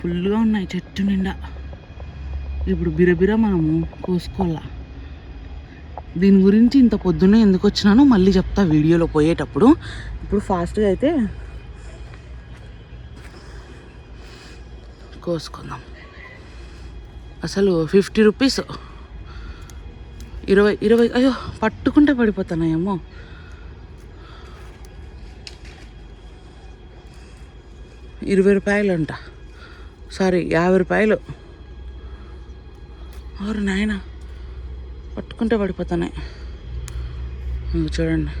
ఫుల్గా ఉన్నాయి చెట్టు నిండా. ఇప్పుడు బిరబిర మనము కోసుకోవాలా? దీని గురించి ఇంత పొద్దున్నే ఎందుకు వచ్చినానో మళ్ళీ చెప్తా వీడియోలో పోయేటప్పుడు. ఇప్పుడు ఫాస్ట్గా అయితే కోసుకుందాం. అసలు ఫిఫ్టీ రూపీస్? ఇరవై ఇరవై అయ్యో పట్టుకుంటే పడిపోతున్నాయేమో ఇరవై రూపాయలు అంట సారీ యాభై రూపాయలు. ఆరు నాయన. పట్టుకుంటే పడిపోతున్నాయి చూడండి.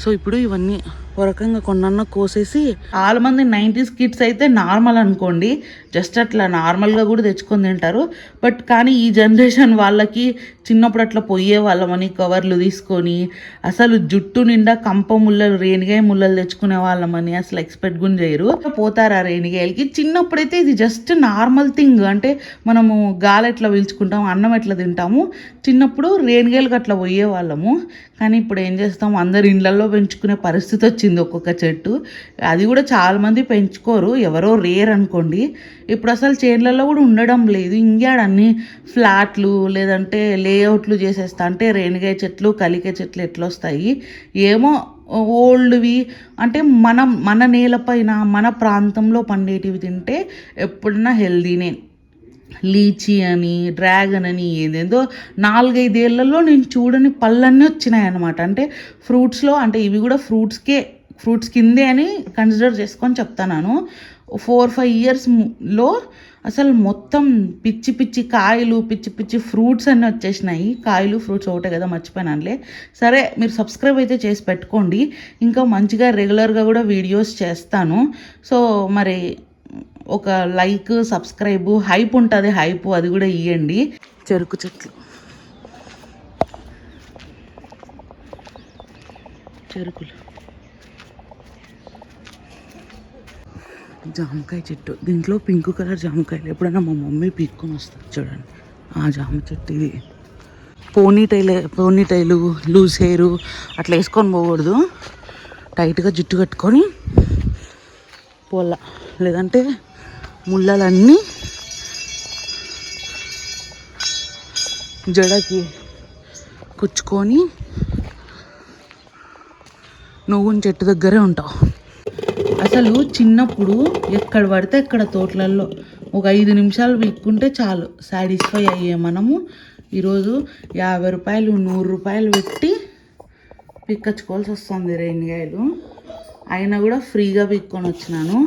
సో ఇప్పుడు ఇవన్నీ ఒక రకంగా కొన్నన్నా కోసేసి చాలా మంది నైంటీస్ కిడ్స్ అయితే నార్మల్ అనుకోండి. జస్ట్ అట్లా నార్మల్గా కూడా తెచ్చుకొని తింటారు. బట్ కానీ ఈ జనరేషన్ వాళ్ళకి చిన్నప్పుడు అట్లా పోయే వాళ్ళమని కవర్లు తీసుకొని అసలు జుట్టు నిండా కంప ముళ్ళలు రేణిగాయ ముళ్ళలు తెచ్చుకునే వాళ్ళమని అసలు ఎక్స్పెక్ట్ కూడా చేయరు పోతారు ఆ రేణిగాయలకి? చిన్నప్పుడైతే ఇది జస్ట్ నార్మల్ థింగ్. అంటే మనము గాలి ఎట్లా పీల్చుకుంటాము అన్నం ఎట్లా తింటాము చిన్నప్పుడు రేణిగాయలకు అట్లా పోయే వాళ్ళము. కానీ ఇప్పుడు ఏం చేస్తాం? అందరు ఇండ్లలో పెంచుకునే పరిస్థితి వచ్చింది వచ్చింది ఒక్కొక్క చెట్టు. అది కూడా చాలామంది పెంచుకోరు. ఎవరో రేర్ అనుకోండి. ఇప్పుడు అసలు చేన్లలో కూడా ఉండడం లేదు. ఇంగాడ ఫ్లాట్లు లేదంటే లేఅవుట్లు చేసేస్తా అంటే రేణిగాయ చెట్లు కలికే చెట్లు ఎట్లొస్తాయి? ఏమో ఓల్డ్వి. అంటే మనం మన నేలపైన మన ప్రాంతంలో పండేటివి తింటే ఎప్పుడన్నా హెల్దీనే. లీచీ అని డ్రాగన్ అని ఏదేదో నాలుగైదేళ్ళలో నేను చూడని పళ్ళన్నీ వచ్చినాయి అనమాట అంటే ఫ్రూట్స్లో అంటే ఇవి కూడా ఫ్రూట్స్కే ఫ్రూట్స్ కిందే అని కన్సిడర్ చేసుకొని చెప్తాను ఫోర్ ఫైవ్ ఇయర్స్లో అసలు మొత్తం పిచ్చి పిచ్చి కాయలు పిచ్చి పిచ్చి ఫ్రూట్స్ అన్నీ వచ్చేసినాయి. కాయలు ఫ్రూట్స్ ఒకటే కదా మర్చిపోయినానులే. సరే మీరు సబ్స్క్రైబ్ అయితే చేసి పెట్టుకోండి. ఇంకా మంచిగా రెగ్యులర్గా కూడా వీడియోస్ చేస్తాను. సో మరి ఒక లైక్ సబ్స్క్రైబ్ హైప్ ఉంటుంది హైప్ అది కూడా ఇవ్వండి చెరుకు చెట్లు. చెరుకులు. జామకాయ చెట్టు. దీంట్లో పింక్ కలర్ జామకాయలు. ఎప్పుడైనా మా మమ్మీ పీక్కొని వస్తుంది చూడండి. ఆ జామ చెట్టు ఇది. పోనీ టైల్ పోనీ టైలు లూజ్ హెయిర్ అట్లా వేసుకొని పోకూడదు. టైట్గా జుట్టు కట్టుకొని పోలా. లేదంటే ముళ్ళలన్నీ జడకి కుచ్చుకొని నువ్వు చెట్టు దగ్గరే ఉంటావు. అసలు చిన్నప్పుడు ఎక్కడ పడితే అక్కడ తోటలలో ఒక ఐదు నిమిషాలు వీక్కుంటే చాలు. సాటిస్ఫై అయ్యే మనము. ఈరోజు యాభై రూపాయలు నూరు రూపాయలు పెట్టి పిక్కచ్చుకోవాల్సి వస్తుంది రేణిగాయలు. అయినా కూడా ఫ్రీగా పిక్కొని వచ్చినాను.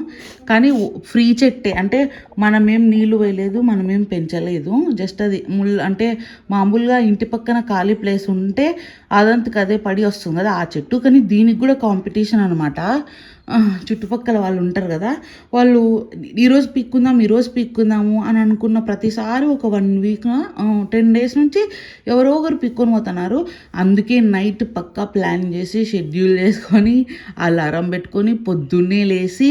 కానీ ఫ్రీ చెట్టే. అంటే మనమేం నీళ్ళు వేయలేదు మనమేం పెంచలేదు. జస్ట్ అది ముల్ అంటే మామూలుగా ఇంటి పక్కన ఖాళీ ప్లేస్ ఉంటే అదంతకు అదే పడి వస్తుంది కదా. ఆ చెట్టు కానీ దీనికి కూడా కాంపిటీషన్ అనమాట చుట్టుపక్కల వాళ్ళు ఉంటారు కదా వాళ్ళు ఈరోజు పీక్కుందాం ఈరోజు పీక్కుందాము అని అనుకున్న ప్రతిసారి ఒక వన్ వీక్ టెన్ డేస్ నుంచి ఎవరో ఒకరు పిక్కొని పోతున్నారు. అందుకే నైట్ పక్కా ప్లాన్ చేసి షెడ్యూల్ చేసుకొని అలారం పెట్టుకొని పొద్దున్నే లేచి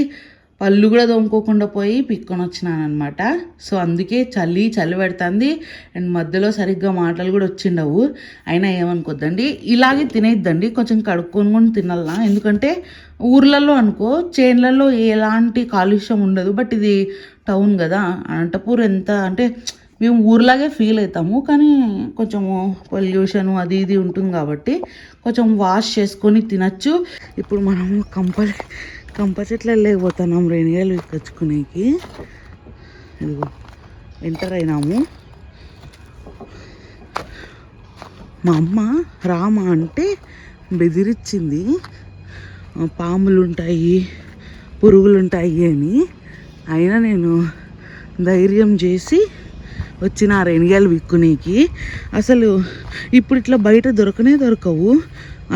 పళ్ళు కూడా తోముకోకుండా పోయి పిక్కొని వచ్చినాను అనమాట సో అందుకే చలి చలి పెడుతుంది. అండ్ మధ్యలో సరిగ్గా మాటలు కూడా వచ్చిండవు అయినా ఏమనుకోద్దండి? ఇలాగే తినేద్దండి. కొంచెం కడుక్కొని కూడా తినాలా ఎందుకంటే ఊర్లలో అనుకో చేన్లలో ఎలాంటి కాలుష్యం ఉండదు. బట్ ఇది టౌన్ కదా. అనంతపూర్ ఎంత అంటే మేము ఊర్లాగే ఫీల్ అవుతాము కానీ కొంచెము పొల్యూషన్ అది ఇది ఉంటుంది కాబట్టి కొంచెం వాష్ చేసుకొని తినచ్చు. ఇప్పుడు మనము కంపల్సరీ కంప చెట్లు వెళ్ళలేకపోతున్నాం రేణిగాయలు ఎక్కొచ్చుకునేకి ఇదిగో ఎంటర్ అయినాము. మా అమ్మ రామ అంటే బెదిరించింది పాములుంటాయి పాములు ఉంటాయి పురుగులు ఉంటాయి అని. అయినా నేను ధైర్యం చేసి వచ్చిన రేణిగాయలు విక్కునేకి. అసలు ఇప్పుడు ఇట్లా బయట దొరకనే దొరకవు.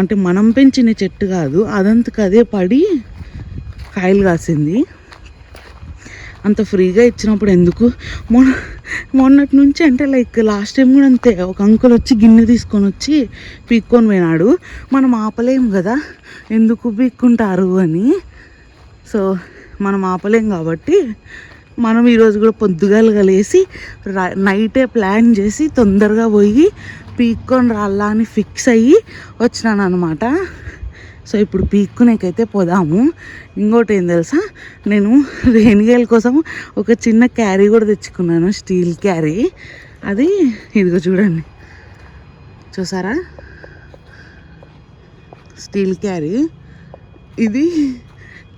అంటే మనం పెంచిన చెట్టు కాదు అదంతకు అదే పడి కాయలు కాసింది అంత ఫ్రీగా ఇచ్చినప్పుడు ఎందుకు? మొన్న మొన్నటి నుంచి అంటే లైక్ లాస్ట్ టైం కూడా అంతే. ఒక అంకుల్ వచ్చి గిన్నె తీసుకొని వచ్చి పీక్కొని పోయినాడు. మనం ఆపలేం కదా? ఎందుకు పీక్కుంటారు అని. సో మనం ఆపలేం కాబట్టి మనం ఈరోజు కూడా పొద్దుగాలుగా లేసి నైటే ప్లాన్ చేసి తొందరగా పోయి పీక్కొని రాలా అని ఫిక్స్ అయ్యి వచ్చినాను అనమాట సో ఇప్పుడు పీక్కునేకైతే పోదాము. ఇంకోటి ఏం తెలుసా? నేను రేణిగాయల కోసం ఒక చిన్న క్యారీ కూడా తెచ్చుకున్నాను స్టీల్ క్యారీ. అది ఇదిగో చూడండి. చూసారా? Steel carry. ఇది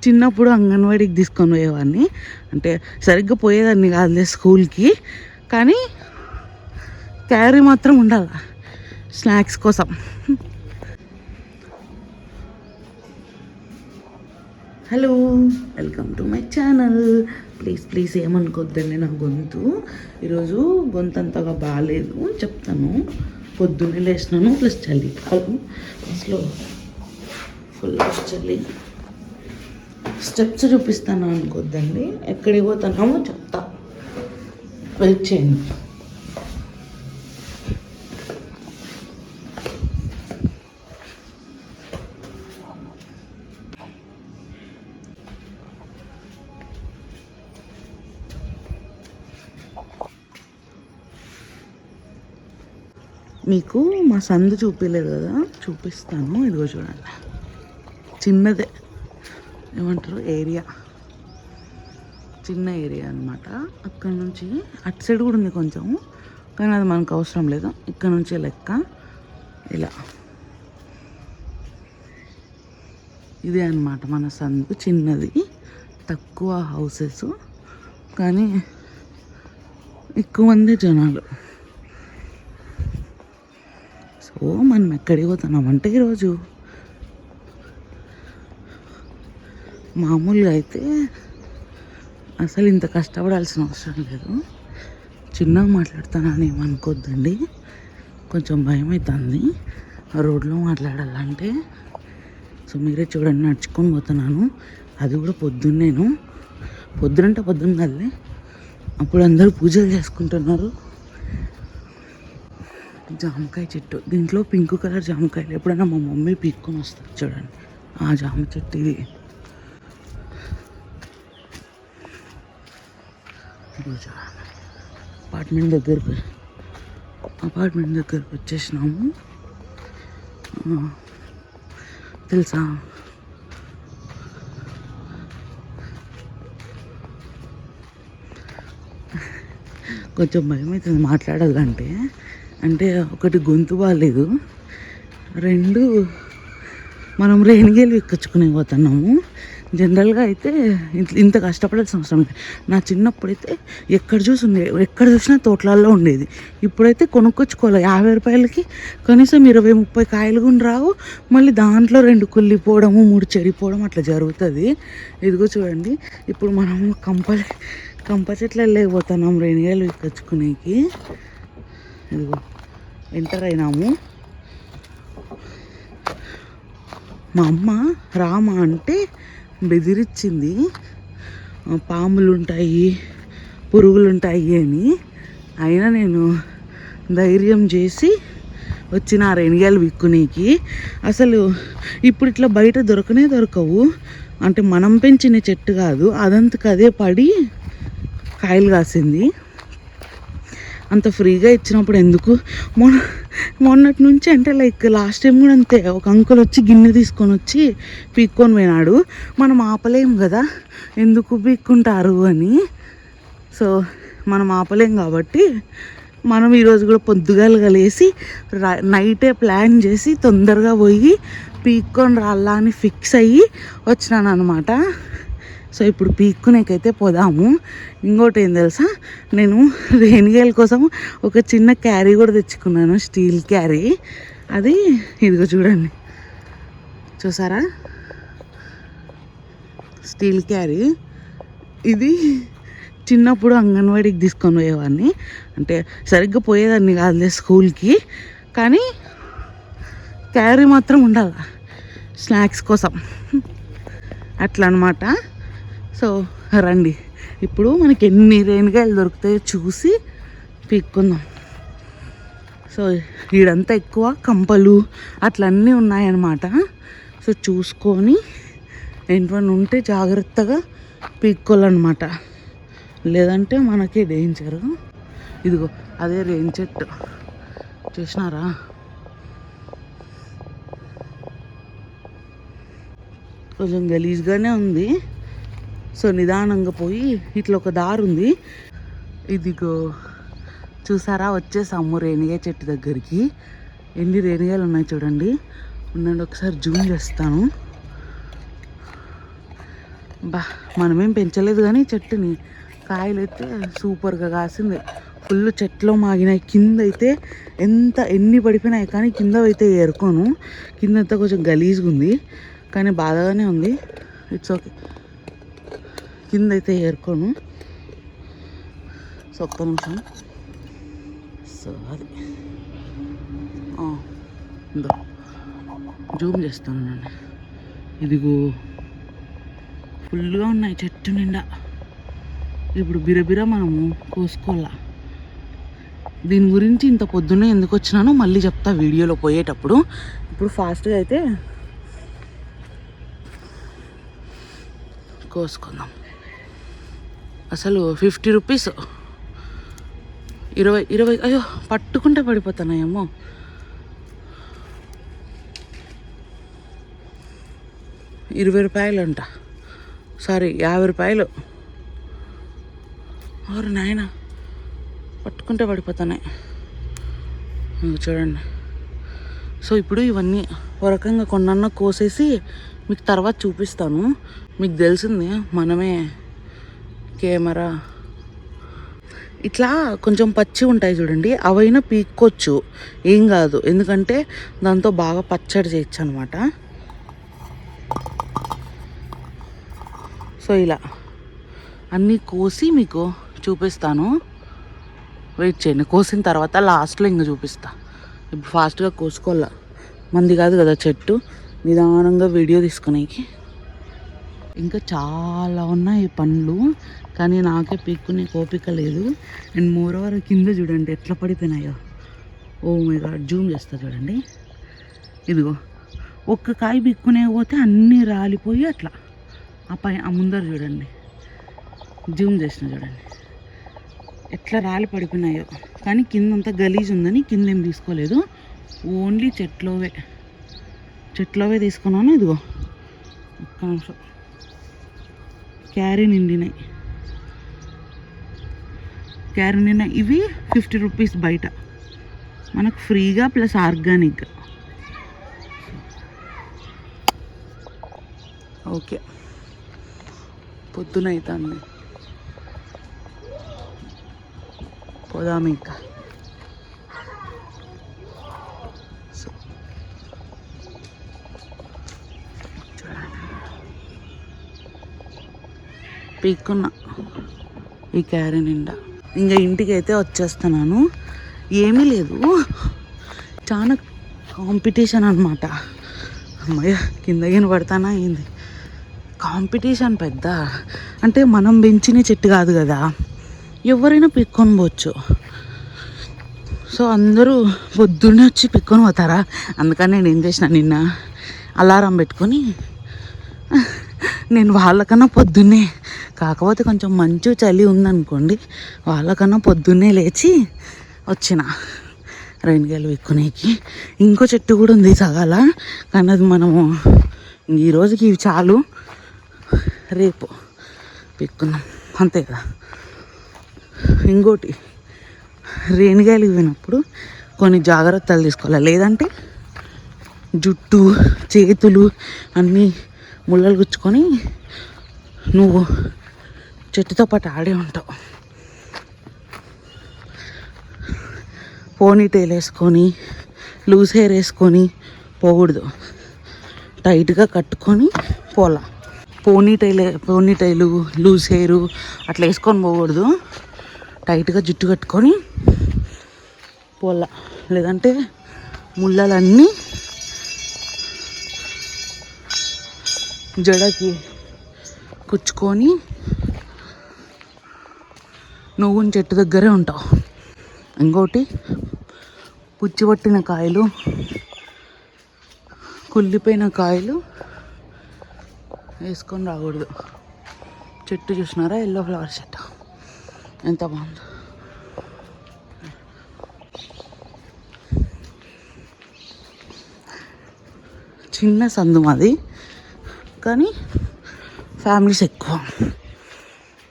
చిన్నప్పుడు అంగన్వాడీకి తీసుకొని పోయేవాడిని. అంటే సరిగ్గా పోయేదాన్ని కాదులే స్కూల్కి. కానీ క్యారీ మాత్రం ఉండాలి స్నాక్స్ కోసం. Hello welcome to my channel. Please please ఏమనుకోద్దండి నా గొంతు. ఈరోజు గొంతు అంతగా బాగాలేదు చెప్తాను. పొద్దున్నే లేచినాను ప్లస్ చల్లి కాలం అసలు ఫుల్ చలి. స్టెప్స్ చూపిస్తాను అనుకోద్దండి. ఎక్కడికి పోతున్నామో చెప్తా. వెయిట్ చేయండి. మీకు మా సందు చూపించలేదు కదా? చూపిస్తాను. ఇదిగో చూడండి. చిన్నదే. ఏమంటారు? ఏరియా. చిన్న ఏరియా అనమాట అక్కడ నుంచి అటు సైడ్ కూడా ఉంది కొంచెం. కానీ అది మనకు అవసరం లేదు. ఇక్కడ నుంచి లెక్క. ఇలా. ఇదే అనమాట మన సందు. చిన్నది. తక్కువ హౌసెస్. కానీ ఎక్కువ మంది జనాలు. సో మనం ఎక్కడికి పోతున్నామంటే ఈరోజు మామూలుగా అయితే అసలు ఇంత కష్టపడాల్సిన అవసరం లేదు. చిన్నగా మాట్లాడుతానని ఏమనుకోద్దండి కొంచెం భయం అవుతుంది ఆ రోడ్లో మాట్లాడాలంటే. సో మీరే చూడండి నడుచుకొని పోతున్నాను. అది కూడా పొద్దున్నేను. పొద్దునంటే పొద్దున్న కదలే. అప్పుడు అందరూ పూజలు చేసుకుంటున్నారు. జామకాయ చెట్టు. దీంట్లో పింక్ కలర్ జామకాయలు. ఎప్పుడైనా మా మమ్మీ పీక్కొని వస్తారు చూడండి. ఆ జామ చెట్టు ఇది. అపార్ట్మెంట్ దగ్గరకు అపార్ట్మెంట్ దగ్గరకు వచ్చేసినాము. తెలుసా? కొంచెం భయం అవుతుంది మాట్లాడాలంటే. అంటే ఒకటి గొంతు బాగాలేదు రెండు మనం రేణిగేలు ఎక్కించుకునే పోతున్నాము. జనరల్గా అయితే ఇంత- కష్టపడాల్సిన అవసరం లేదు. నా చిన్నప్పుడైతే ఎక్కడ చూసి ఉండే ఎక్కడ చూసినా తోటలలో ఉండేది. ఇప్పుడైతే కొనుక్కొచ్చుకోవాలి. యాభై రూపాయలకి కనీసం ఇరవై ముప్పై కాయలు కూడా రావు. మళ్ళీ దాంట్లో రెండు కుళ్ళిపోవడము మూడు చెడిపోవడం అట్లా జరుగుతుంది. ఇదిగో చూడండి. ఇప్పుడు మనం కంప కంప చెట్ల లేకపోతున్నాం రేణిగాయలు ఎక్కించుకునేకి. ఇదిగో ఎంటర్ అయినాము. మా అమ్మ రామ అంటే బెదిరించింది పాములుంటాయి పాములు ఉంటాయి పురుగులు ఉంటాయి అని. అయినా నేను ధైర్యం చేసి వచ్చిన ఆ రెణిగాయలు విక్కునేకి. అసలు ఇప్పుడు ఇట్లా బయట దొరకనే దొరకవు. అంటే మనం పెంచిన చెట్టు కాదు అదంతకు అదే పడి కాయలు కాసింది. అంత ఫ్రీగా ఇచ్చినప్పుడు ఎందుకు? మొన్న మొన్నటి నుంచి అంటే లైక్ లాస్ట్ టైం కూడా అంతే. ఒక అంకుల్ వచ్చి గిన్నె తీసుకొని వచ్చి పీక్కొని పోయినాడు. మనం ఆపలేం కదా? ఎందుకు పీక్కుంటారు అని. సో మనం ఆపలేం కాబట్టి మనం ఈరోజు కూడా పొద్దుగాలు కలిసి నైటే ప్లాన్ చేసి తొందరగా పోయి పీక్కొని రాలా అని ఫిక్స్ అయ్యి వచ్చినాను అనమాట సో ఇప్పుడు పీక్కునేకైతే పోదాము. ఇంకోటి ఏం తెలుసా? నేను రేణిగాయల కోసం ఒక చిన్న క్యారీ కూడా తెచ్చుకున్నాను స్టీల్ క్యారీ. అది ఇదిగో చూడండి. చూసారా? Steel carry. ఇది చిన్నప్పుడు అంగన్వాడీకి తీసుకొని పోయేవాడిని. అంటే సరిగ్గా పోయేదాన్ని కాదులే స్కూల్కి. కానీ క్యారీ మాత్రం ఉండాలి స్నాక్స్ కోసం. అట్లా అనమాట సో రండి. ఇప్పుడు మనకి ఎన్ని రేణిగాయలు దొరుకుతాయో చూసి పీక్కుందాం. సో ఈడంతా ఎక్కువ కంపలు అట్లా అన్నీ ఉన్నాయన్నమాట. సో చూసుకొని ఏంటన్నా ఉంటే జాగ్రత్తగా పీక్కోవాలన్నమాట. లేదంటే మనకి డేంజర్. ఇదిగో అదే రేన్ చెట్టు. చూసినారా? కొంచెం గలీజ్గానే ఉంది. సో నిదానంగా పోయి ఇట్లా ఒక దారి ఉంది. ఇదిగో చూసారా? వచ్చేసాము రేణిగా చెట్టు దగ్గరికి. ఎన్ని రేణిగాలు ఉన్నాయి చూడండి. ఉండండి ఒకసారి జూమ్ చేస్తాను. బా మనమేం పెంచలేదు కానీ చెట్టుని. కాయలు అయితే సూపర్గా కాసింది. ఫుల్ చెట్లో మాగినాయి. కింద అయితే ఎంత ఎన్ని పడిపోయినాయి కానీ కింద అయితే ఏరుకోను. కింద అంతా కొంచెం గలీజ్గా ఉంది. కానీ బాధగానే ఉంది. ఇట్స్ ఓకే కింద అయితే ఏరుకోను. సో ఒక్క నిమిషం. సో అది. ఇందో జూమ్ చేస్తాను ఇదిగో. ఫుల్గా ఉన్నాయి చెట్టు నిండా. ఇప్పుడు బిరబిర మనము కోసుకోవాలా? దీని గురించి ఇంత పొద్దున్నే ఎందుకు వచ్చినానో మళ్ళీ చెప్తా వీడియోలో పోయేటప్పుడు. ఇప్పుడు ఫాస్ట్గా అయితే కోసుకుందాం. అసలు ఫిఫ్టీ రూపీస్. ఇరవై ఇరవై అయ్యో పట్టుకుంటే పడిపోతున్నాయేమో ఇరవై రూపాయలు అంట సారీ యాభై రూపాయలు. ఎవరు నాయన పట్టుకుంటే పడిపోతున్నాయి చూడండి. సో ఇప్పుడు ఇవన్నీ ఒక రకంగా కొన్నన్న కోసేసి మీకు తర్వాత చూపిస్తాను. మీకు తెలిసింది మనమే కెమెరా ఇట్లా కొంచెం పచ్చి ఉంటాయి చూడండి. అవైనా పీక్కొచ్చు. ఏం కాదు. ఎందుకంటే దాంతో బాగా పచ్చడి చేయొచ్చు అనమాట సో ఇలా. అన్నీ కోసి మీకు చూపిస్తాను. వెయిట్ చేయండి. కోసిన తర్వాత లాస్ట్లో ఇంకా చూపిస్తా. ఇప్పుడు ఫాస్ట్గా కోసుకోవాల? మంది కాదు కదా చెట్టు. నిదానంగా వీడియో తీసుకునేకి. ఇంకా చాలా ఉన్నాయి పండ్లు. కానీ నాకే పీక్కునే కోపిక లేదు. అండ్ మోర్ ఓవర్ కింద చూడండి ఎట్లా పడిపోయినాయో. ఓ మై గాడ్ జూమ్ చేస్తా చూడండి. ఇదిగో ఒక్క కాయ పీక్కునే పోతే అన్నీ రాలిపోయి అట్లా. ఆ పై ఆ ముందర చూడండి. జూమ్ చేసిన చూడండి. ఎట్లా రాలి పడిపోయినాయో. కానీ కిందంతా గలీజ్ ఉందని కింద ఏం తీసుకోలేదు. ఓన్లీ చెట్లోవే. చెట్లోవే తీసుకున్నాను ఇదిగో. ఒక్క నిమిషం. క్యారీ నిండినాయి. క్యారీ ఇవి ఫిఫ్టీ రూపీస్ బయట. మనకు ఫ్రీగా ప్లస్ ఆర్గానిక్. ఓకే. పొద్దున అవుతుంది పోదాము ఇంకా. సో, పీక్కున్నా ఈ క్యారీ నిండా. ఇంకా ఇంటికి అయితే వచ్చేస్తున్నాను. ఏమీ లేదు. చాలా కాంపిటీషన్ అనమాట అమ్మయ్య కింద కింద పడతానా అయింది కాంపిటీషన్ పెద్ద. అంటే మనం పెంచిన చెట్టు కాదు కదా. ఎవరైనా పిక్కొని పోవచ్చు. సో అందరూ పొద్దున్నే వచ్చి పిక్కొని పోతారా? అందుకని నేను ఏం చేసిన నిన్న? అలారం పెట్టుకొని నేను వాళ్ళకన్నా పొద్దున్నే కాకపోతే కొంచెం మంచు చలి ఉందనుకోండి వాళ్ళకన్నా పొద్దున్నే లేచి వచ్చిన రైన్గాయలు పెట్టుకునేకి ఇంకో చెట్టు కూడా ఉంది సగాల కానీ అది మనము ఈ రోజుకి ఇవి చాలు. రేపు పెక్కున్నాం అంతే కదా. ఇంకోటి రేణిగాయలు పోయినప్పుడు కొన్ని జాగ్రత్తలు తీసుకోవాలి. లేదంటే జుట్టు చేతులు అన్నీ ముళ్ళలు గుచ్చుకొని నువ్వు చెట్టుతో పాటు ఆడే ఉంటావు. పోనీ టైల్ వేసుకొని లూజ్ హెయిర్ వేసుకొని పోకూడదు. టైట్గా కట్టుకొని పోలా. పోనీ టైల్ పోనీ టైలు లూజ్ హెయిర్ అట్లా వేసుకొని పోకూడదు. టైట్గా జుట్టు కట్టుకొని పోలా. లేదంటే ముళ్ళలన్నీ జడకి కుచ్చుకొని నువ్వు చెట్టు దగ్గరే ఉంటావు ఇంకోటి పుచ్చిపట్టిన కాయలు కుళ్ళిపోయిన కాయలు వేసుకొని రాకూడదు. చెట్టు చూసినారా? ఎల్లో ఫ్లవర్ చెట్టు. ఎంత బాగుందో. చిన్న సందు మాది. కానీ ఫ్యామిలీస్ ఎక్కువ.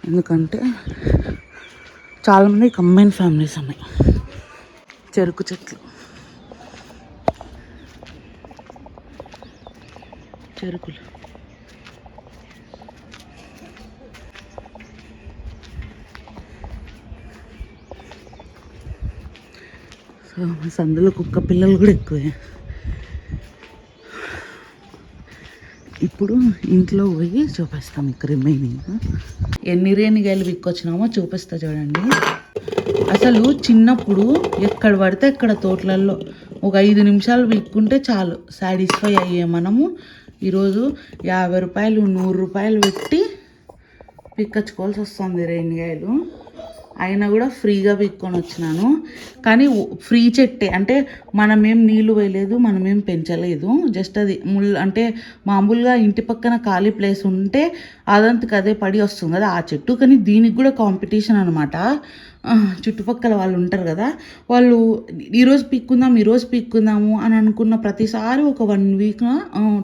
ఎందుకంటే చాలామంది కంబైన్ ఫ్యామిలీస్ ఉన్నాయి చెరుకు చెట్లు. చెరుకులు. సో సందులో కుక్క పిల్లలు కూడా ఎక్కువే. ఇప్పుడు ఇంట్లో పోయి చూపిస్తాం ఇక రిమైనింగ్ ఎన్ని రేణిగాయలు విక్కొచ్చినామో చూపిస్తా చూడండి. అసలు చిన్నప్పుడు ఎక్కడ పడితే ఎక్కడ తోటలలో ఒక ఐదు నిమిషాలు విక్కుంటే చాలు. సాటిస్ఫై అయ్యే మనము. ఈరోజు యాభై రూపాయలు నూరు రూపాయలు పెట్టి పిక్కచ్చుకోవాల్సి వస్తుంది రేణిగాయలు. అయినా కూడా ఫ్రీగా పీక్కొని వచ్చినాను. కానీ ఫ్రీ చెట్టే. అంటే మనమేం నీళ్ళు వేయలేదు మనమేం పెంచలేదు. జస్ట్ అది ముల్ అంటే మామూలుగా ఇంటి పక్కన ఖాళీ ప్లేస్ ఉంటే అదంతకు అదే పడి వస్తుంది కదా ఆ చెట్టు. కానీ దీనికి కూడా కాంపిటీషన్ అనమాట చుట్టుపక్కల వాళ్ళు ఉంటారు కదా వాళ్ళు ఈరోజు పీక్కుందాం ఈరోజు పీక్కుందాము అని అనుకున్న ప్రతిసారి ఒక వన్ వీక్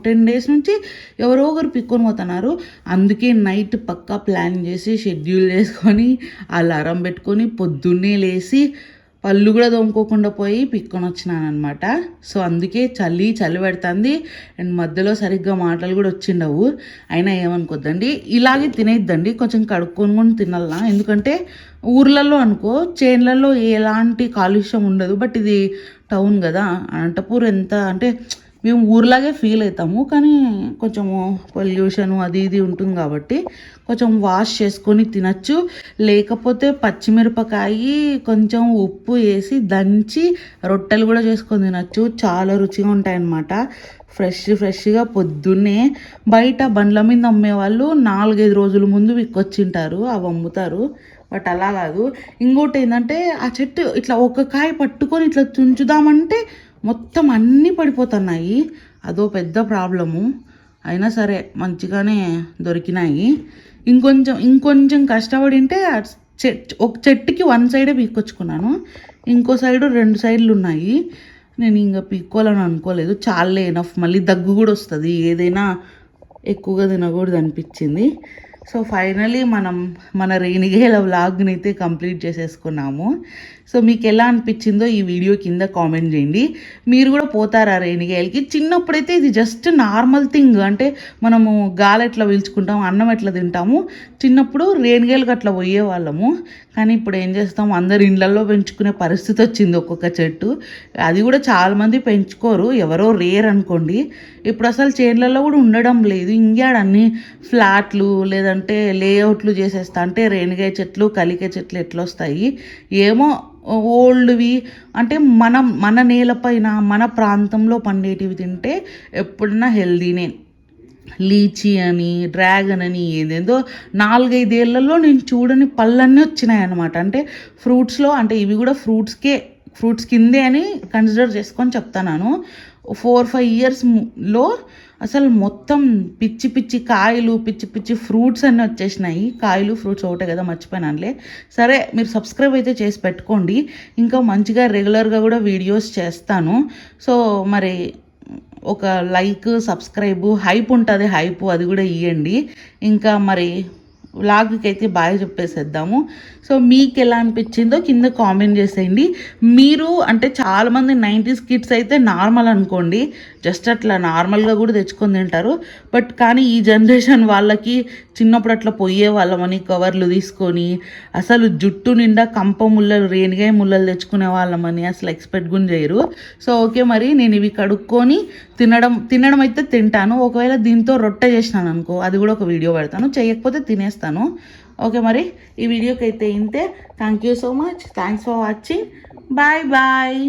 టెన్ డేస్ నుంచి ఎవరో ఒకరు పిక్కొని పోతున్నారు. అందుకే నైట్ పక్కా ప్లాన్ చేసి షెడ్యూల్ చేసుకొని అలారం పెట్టుకొని పొద్దున్నే లేచి పళ్ళు కూడా తోముకోకుండా పోయి పిక్కొని వచ్చినాను అనమాట సో అందుకే చలి చలి పెడుతుంది. అండ్ మధ్యలో సరిగ్గా మాటలు కూడా వచ్చిండవు అయినా ఏమనుకోద్దండి? ఇలాగే తినేద్దండి. కొంచెం కడుక్కొని కూడా తినాలా ఎందుకంటే ఊర్లలో అనుకో చేన్లలో ఎలాంటి కాలుష్యం ఉండదు. బట్ ఇది టౌన్ కదా. అనంతపూర్ ఎంత అంటే మేము ఊర్లాగే ఫీల్ అవుతాము కానీ కొంచెము పొల్యూషన్ అది ఇది ఉంటుంది కాబట్టి కొంచెం వాష్ చేసుకొని తినచ్చు. లేకపోతే పచ్చిమిరపకాయ కొంచెం ఉప్పు వేసి దంచి రొట్టెలు కూడా చేసుకొని తినచ్చు. చాలా రుచిగా ఉంటాయన్నమాట. ఫ్రెష్ ఫ్రెష్గా పొద్దున్నే బయట బండ్ల మీద అమ్మేవాళ్ళు నాలుగైదు రోజుల ముందు విక్కొచ్చింటారు అవి అమ్ముతారు. బట్ అలా కాదు. ఇంకోటి ఏంటంటే ఆ చెట్టు ఇట్లా ఒక కాయ పట్టుకొని ఇట్లా తుంచుదామంటే మొత్తం అన్నీ పడిపోతున్నాయి. అదో పెద్ద ప్రాబ్లము. అయినా సరే మంచిగానే దొరికినాయి. ఇంకొంచెం ఇంకొంచెం కష్టపడింటే చెట్ ఒక చెట్టుకి వన్ సైడే పీక్కొచ్చుకున్నాను. ఇంకో సైడు రెండు సైడ్లు ఉన్నాయి. నేను ఇంకా పీక్కోవాలని అనుకోలేదు. చాలే ఎనఫ్ మళ్ళీ దగ్గు కూడా వస్తుంది. ఏదైనా ఎక్కువగా తినకూడదు అనిపించింది. సో ఫైనలీ మనం మన రేణిగేల వ్లాగ్ని అయితే కంప్లీట్ చేసేసుకున్నాము. సో మీకు ఎలా అనిపించిందో ఈ వీడియో కింద కామెంట్ చేయండి. మీరు కూడా పోతారా రేణిగేలకి? చిన్నప్పుడైతే ఇది జస్ట్ నార్మల్ థింగ్ అంటే మనము గాలి ఎట్లా పీల్చుకుంటాము అన్నం ఎట్లా తింటాము. చిన్నప్పుడు రేణిగేలకు అట్లా పోయేవాళ్ళము. కానీ ఇప్పుడు ఏం చేస్తాం? అందరు ఇండ్లల్లో పెంచుకునే పరిస్థితి వచ్చింది ఒక్కొక్క చెట్టు. అది కూడా చాలామంది పెంచుకోరు. ఎవరో రేర్ అనుకోండి. ఇప్పుడు అసలు చేన్లలో కూడా ఉండడం లేదు. ఇంకా అన్ని ఫ్లాట్లు లేదంటే అంటే లేఅవుట్లు చేసేస్తా అంటే రేణిగాయ చెట్లు కలికే చెట్లు ఎట్లా వస్తాయి ఏమో ఓల్డ్వి. అంటే మనం మన నేలపైన మన ప్రాంతంలో పండేటివి తింటే ఎప్పుడైనా హెల్దీనే. లీచీ అని డ్రాగన్ అని ఏదేదో నాలుగైదేళ్ళలో నేను చూడని పళ్ళన్నీ వచ్చినాయి అనమాట అంటే ఫ్రూట్స్లో అంటే ఇవి కూడా ఫ్రూట్స్కే ఫ్రూట్స్ కిందే అని కన్సిడర్ చేసుకొని చెప్తాను ఫోర్ ఫైవ్ ఇయర్స్లో అసలు మొత్తం పిచ్చి పిచ్చి కాయలు పిచ్చి పిచ్చి ఫ్రూట్స్ అన్నీ వచ్చేసినాయి. కాయలు ఫ్రూట్స్ ఒకటే కదా మర్చిపోయినానులే. సరే మీరు సబ్స్క్రైబ్ అయితే చేసి పెట్టుకోండి. ఇంకా మంచిగా రెగ్యులర్గా కూడా వీడియోస్ చేస్తాను. సో మరి ఒక లైక్ సబ్స్క్రైబ్ హైప్ ఉంటుంది హైప్ అది కూడా ఇవ్వండి ఇంకా మరి వ్లాగ్కి అయితే బాగా చెప్పేసేద్దాము. సో మీకు ఎలా అనిపించిందో కింద కామెంట్ చేసేయండి. మీరు అంటే చాలామంది నైంటీస్ కిడ్స్ అయితే నార్మల్ అనుకోండి. జస్ట్ అట్లా నార్మల్గా కూడా తెచ్చుకొని తింటారు. బట్ కానీ ఈ జనరేషన్ వాళ్ళకి చిన్నప్పుడు అట్లా పొయ్యే వాళ్ళమని కవర్లు తీసుకొని అసలు జుట్టు నిండా కంప ముళ్ళలు రేణిగాయ ముళ్ళలు తెచ్చుకునే వాళ్ళమని అసలు ఎక్స్పెక్ట్ కూడా చేయరు. సో ఓకే మరి నేను ఇవి కడుక్కొని తినడం తినడం అయితే తింటాను. ఒకవేళ దీంతో రొట్టె చేసినాను అనుకో అది కూడా ఒక వీడియో పెడతాను. చేయకపోతే తినేస్తాను. ఓకే మరి ఈ వీడియోకి అయితే ఇంతే. Thank you so much thanks for watching bye bye